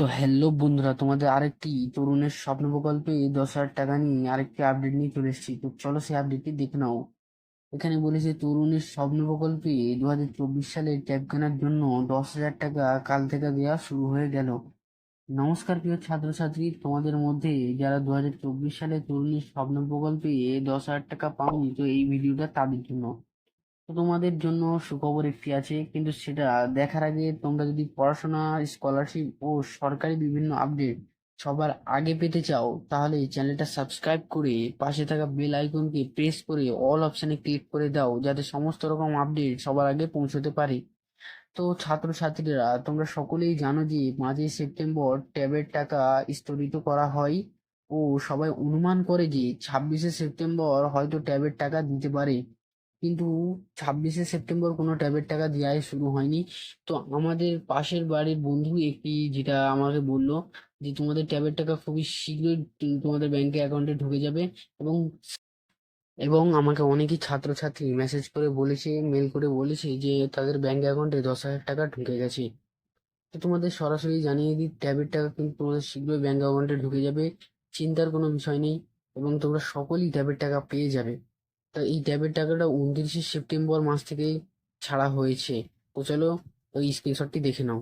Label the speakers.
Speaker 1: তো হ্যালো বন্ধুরা, তোমাদের আরেকটি তরুণের স্বপ্ন প্রকল্পে দশ হাজার টাকা নিয়ে আরেকটি আপডেট নিয়ে চলে এসেছি। তো চলো সেই আপডেটটি দেখে নাও। এখানে বলেছে, তরুণের স্বপ্ন প্রকল্পে দু হাজার চব্বিশ সালে ট্যাব কেনার জন্য দশ হাজার টাকা কাল থেকে দেওয়া শুরু হয়ে গেল। নমস্কার প্রিয় ছাত্রছাত্রী, তোমাদের মধ্যে যারা দু হাজার চব্বিশ সালে তরুণের স্বপ্ন প্রকল্পে দশ হাজার টাকা পাওনি, তো এই ভিডিওটা তাদের জন্য। তোমাদের জন্য সুখবর একটি আছে, কিন্তু সেটা দেখার আগে তোমরা যদি পড়াশোনা স্কলারশিপ ও সরকারি বিভিন্ন আপডেট সবার আগে পেতে চাও, তাহলে চ্যানেলটা সাবস্ক্রাইব করে পাশে থাকা বেল আইকনকে প্রেস করে অল অপশানে ক্লিক করে দাও, যাতে সমস্ত রকম আপডেট সবার আগে পৌঁছতে পারে। তো ছাত্রছাত্রীরা, তোমরা সকলেই জানো যে পাঁচই সেপ্টেম্বর ট্যাবের টাকা স্থগিত করা হয় ও সবাই অনুমান করে যে ছাব্বিশে সেপ্টেম্বর হয়তো ট্যাবের টাকা দিতে পারে। কিন্তু ছাব্বিশে সেপ্টেম্বর কোনো ট্যাবের টাকা দেওয়াই শুরু হয়নি। তো আমাদের পাশের বাড়ির বন্ধু একটি যেটা আমাকে বলল যে, তোমাদের ট্যাবের টাকা খুবই শীঘ্রই তোমাদের ব্যাংকে অ্যাকাউন্টে ঢুকে যাবে। এবং এবং আমাকে অনেকই ছাত্রছাত্রী মেসেজ করে বলেছে মেল করে বলেছে যে, তাদের ব্যাংক অ্যাকাউন্টে দশ হাজার টাকা ঢুকে গেছে। তো তোমাদের সরাসরি জানিয়ে দিই, ট্যাবের টাকা কিন্তু তোমাদের শীঘ্রই ব্যাংক অ্যাকাউন্টে ঢুকে যাবে, চিন্তার কোনো বিষয় নেই এবং তোমরা সকলেই ট্যাবের টাকা পেয়ে যাবে। তা এই ট্যাবের টাকাটা উনত্রিশে সেপ্টেম্বর মাস থেকেই ছাড়া হয়েছে। তো চলো ওই স্ক্রিনশটটি দেখে নাও।